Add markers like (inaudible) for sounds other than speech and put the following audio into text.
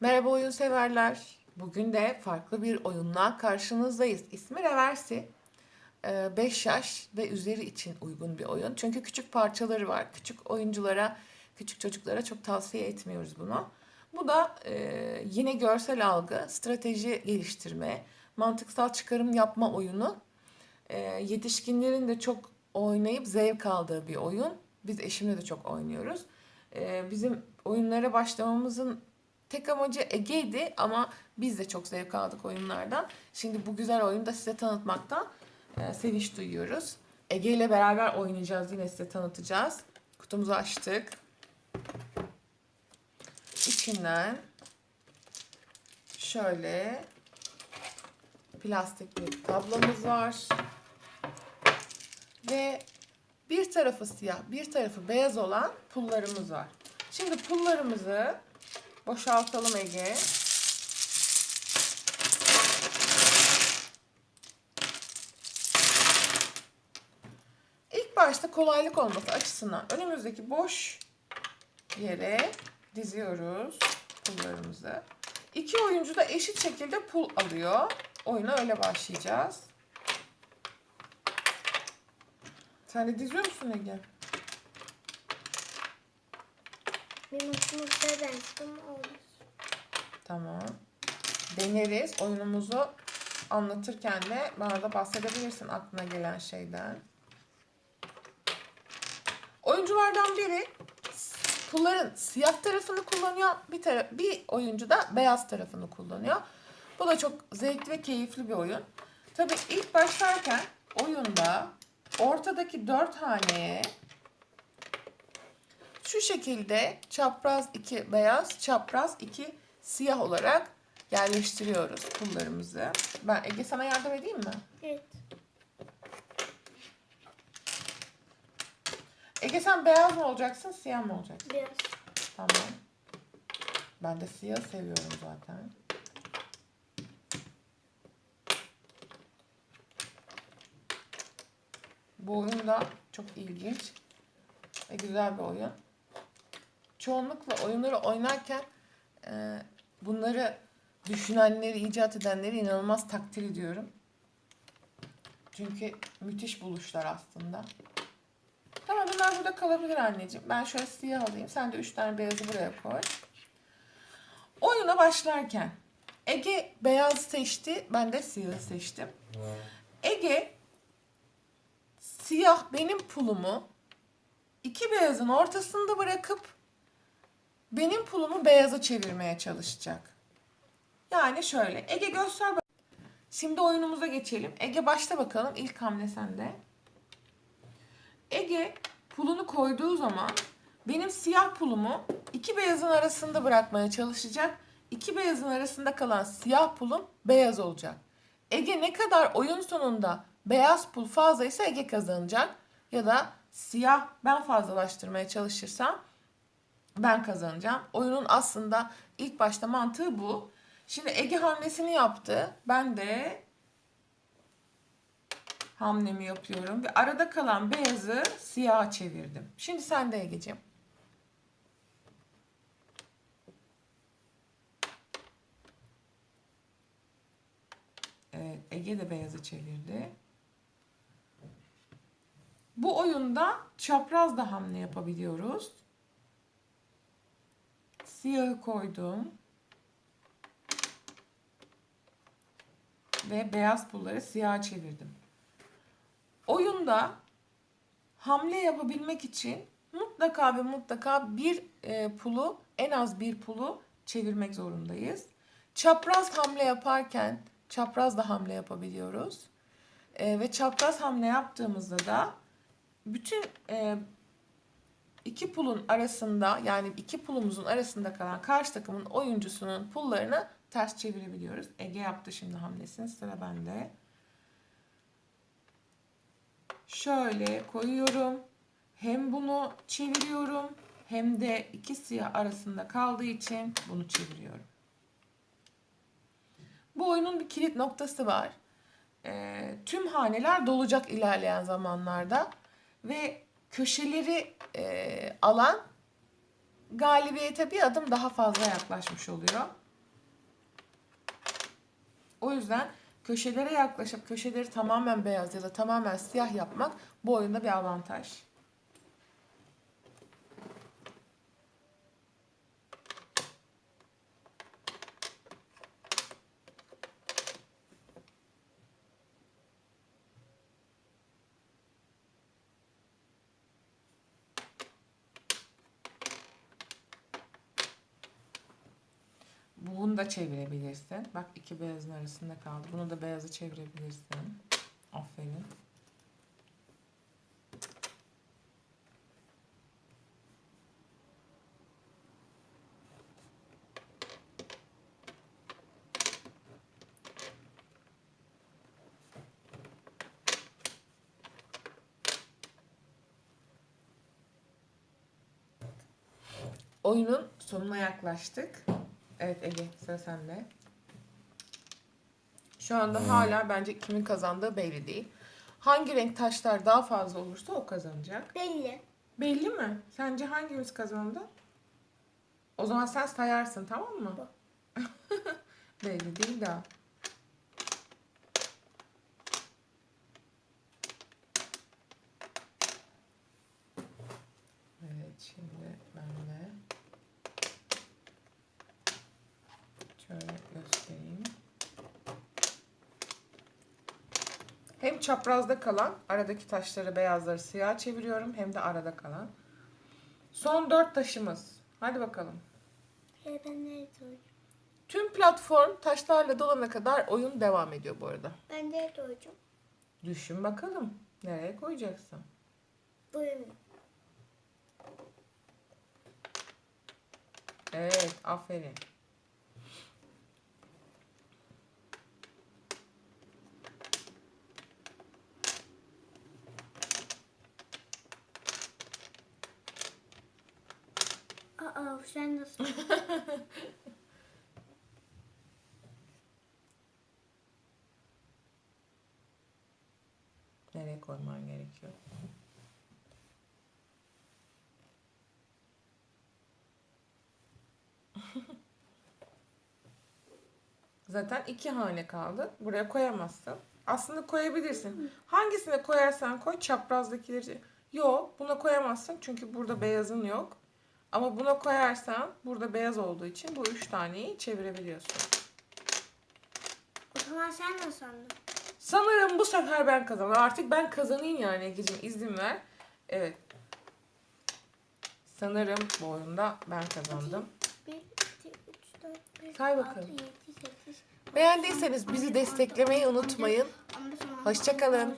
Merhaba oyun severler. Bugün de farklı bir oyunla karşınızdayız. İsmi Reversi. 5 yaş ve üzeri için uygun bir oyun. Çünkü küçük parçaları var. Küçük oyunculara, küçük çocuklara çok tavsiye etmiyoruz bunu. Bu da e, yine görsel algı, strateji geliştirme, mantıksal çıkarım yapma oyunu. E, yetişkinlerin de çok oynayıp zevk aldığı bir oyun. Biz eşimle de çok oynuyoruz. E, bizim oyunlara başlamamızın tek amacı Ege'ydi ama biz de çok zevk aldık oyunlardan. Şimdi bu güzel oyunu da size tanıtmaktan e, sevinç duyuyoruz. Ege ile beraber oynayacağız yine size tanıtacağız. Kutumuzu açtık. İçinden şöyle plastik bir tablamız var. Ve bir tarafı siyah, bir tarafı beyaz olan pullarımız var. Şimdi pullarımızı boşaltalım Ege. İlk başta kolaylık olması açısından önümüzdeki boş yere diziyoruz pullarımızı. İki oyuncu da eşit şekilde pul alıyor. Oyuna öyle başlayacağız. Sen de diziyor musun Ege? Benim hoşuma benziyor olur. Tamam. Deneriz. Oyunumuzu anlatırken de bana da bahsedebilirsin aklına gelen şeyden. Oyunculardan biri pulların siyah tarafını kullanıyor. Bir, taraf, bir oyuncu da beyaz tarafını kullanıyor. Bu da çok zevkli ve keyifli bir oyun. Tabii ilk başlarken oyunda ortadaki dört haneye şu şekilde çapraz 2 beyaz, çapraz 2 siyah olarak yerleştiriyoruz pullarımızı. Ben Ege sana yardım edeyim mi? Evet. Ege sen beyaz mı olacaksın, siyah mı olacaksın? Biraz. Tamam. Ben de siyah seviyorum zaten. Bu oyun da çok ilginç ve güzel bir oyun. Çoğunlukla oyunları oynarken e, bunları düşünenleri, icat edenleri inanılmaz takdir ediyorum. Çünkü müthiş buluşlar aslında. Tamam bunlar burada kalabilir anneciğim. Ben şöyle siyah alayım. Sen de üç tane beyazı buraya koy. Oyuna başlarken Ege beyaz seçti. Ben de siyahı seçtim. Ege siyah benim pulumu iki beyazın ortasında bırakıp benim pulumu beyaza çevirmeye çalışacak. Yani şöyle. Ege göster. Şimdi oyunumuza geçelim. Ege başla bakalım. İlk hamle sende. Ege pulunu koyduğu zaman benim siyah pulumu iki beyazın arasında bırakmaya çalışacak. İki beyazın arasında kalan siyah pulum beyaz olacak. Ege ne kadar oyun sonunda beyaz pul fazlaysa Ege kazanacak. Ya da siyah ben fazlalaştırmaya çalışırsam ben kazanacağım. Oyunun aslında ilk başta mantığı bu. Şimdi Ege hamlesini yaptı. Ben de hamlemi yapıyorum ve arada kalan beyazı siyaha çevirdim. Şimdi sen de Ege'ciğim. Evet, Ege de beyazı çevirdi. Bu oyunda çapraz da hamle yapabiliyoruz. Siyahı koydum. Ve beyaz pulları siyaha çevirdim. Oyunda hamle yapabilmek için mutlaka ve mutlaka bir e, pulu en az bir pulu çevirmek zorundayız. Çapraz hamle yaparken çapraz da hamle yapabiliyoruz. E, ve çapraz hamle yaptığımızda da bütün e, iki pulun arasında yani iki pulumuzun arasında kalan karşı takımın oyuncusunun pullarını ters çevirebiliyoruz. Ege yaptı şimdi hamlesini sıra bende. Şöyle koyuyorum. Hem bunu çeviriyorum hem de iki siyah arasında kaldığı için bunu çeviriyorum. Bu oyunun bir kilit noktası var. Ee, tüm haneler dolacak ilerleyen zamanlarda ve köşeleri e, alan galibiyete bir adım daha fazla yaklaşmış oluyor. O yüzden köşelere yaklaşıp köşeleri tamamen beyaz ya da tamamen siyah yapmak bu oyunda bir avantaj. Bunu da çevirebilirsin. Bak iki beyazın arasında kaldı. Bunu da beyaza çevirebilirsin. Aferin. Oyunun sonuna yaklaştık. Evet Ege sıra sende. Şu anda hala bence kimin kazandığı belli değil. Hangi renk taşlar daha fazla olursa o kazanacak. Belli. Belli mi? Sence hangimiz kazandı? O zaman sen sayarsın tamam mı? (laughs) belli değil daha. Evet şimdi ben de şöyle göstereyim. Hem çaprazda kalan aradaki taşları beyazları siyah çeviriyorum hem de arada kalan. Son dört taşımız. Hadi bakalım. Ben nerede hocam? Tüm platform taşlarla dolana kadar oyun devam ediyor bu arada. Ben nerede hocam? Düşün bakalım. Nereye koyacaksın? Buyurun. Evet, aferin. Sen nasıl? (laughs) Nereye koyman gerekiyor? (laughs) Zaten iki hane kaldı. Buraya koyamazsın. Aslında koyabilirsin. Hangisine koyarsan koy çaprazdakileri. Yok buna koyamazsın çünkü burada beyazın yok. Ama buna koyarsan burada beyaz olduğu için bu üç taneyi çevirebiliyorsun. o zaman sen nasıl sandın? Sanırım bu sefer ben kazandım. Artık ben kazanayım yani Egeciğim izin ver. Evet. Sanırım bu oyunda ben kazandım. 1, 2, 3, 4, 5, Say 6, bakalım. 7, 8, Beğendiyseniz bizi desteklemeyi unutmayın. Hoşça kalın.